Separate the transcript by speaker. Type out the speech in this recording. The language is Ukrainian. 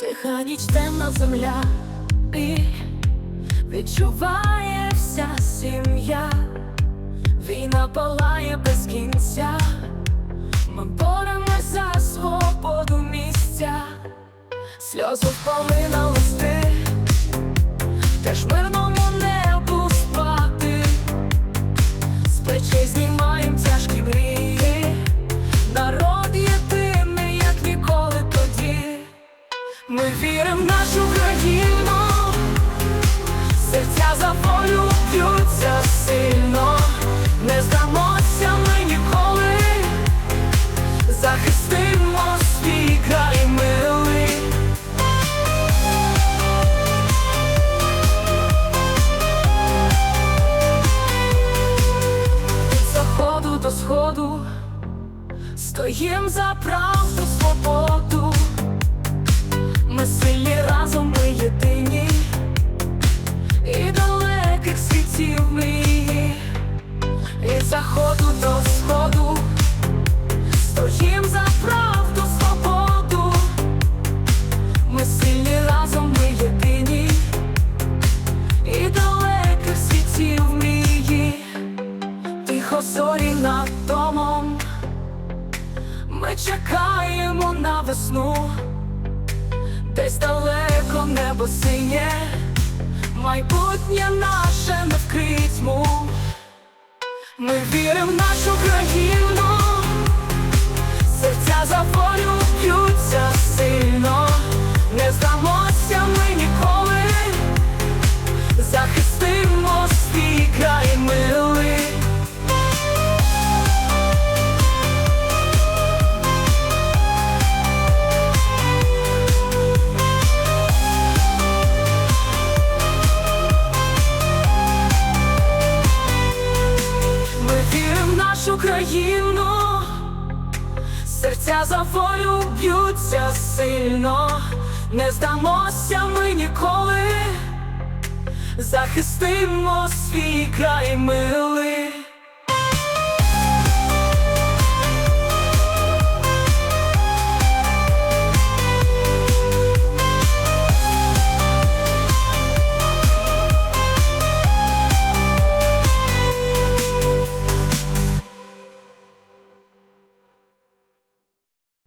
Speaker 1: Тиха ніч темна земля. І відчуває вся сім'я, війна палає без кінця, ми боремось за свободу місця, сльози впали на листи, теж мирному Ми віримо в нашу країну, серця за волю б'ються сильно, не здамося ми ніколи, захистимо свій край милий. Від заходу до сходу стоїм за правду, свободу. Ми сильні разом, ми єдині, і далеких світів мрії, і заходу до сходу, стоїм за правду, свободу. Ми сильні разом, ми єдині, і далеких світів мрії, тихо зорі над домом. Ми чекаємо на небо синє, майбутнє наше не вкрить тьму. Ми віримо в нашу країну, країну, серця за волю б'ються сильно, не здамося ми ніколи, захистимо свій край милий.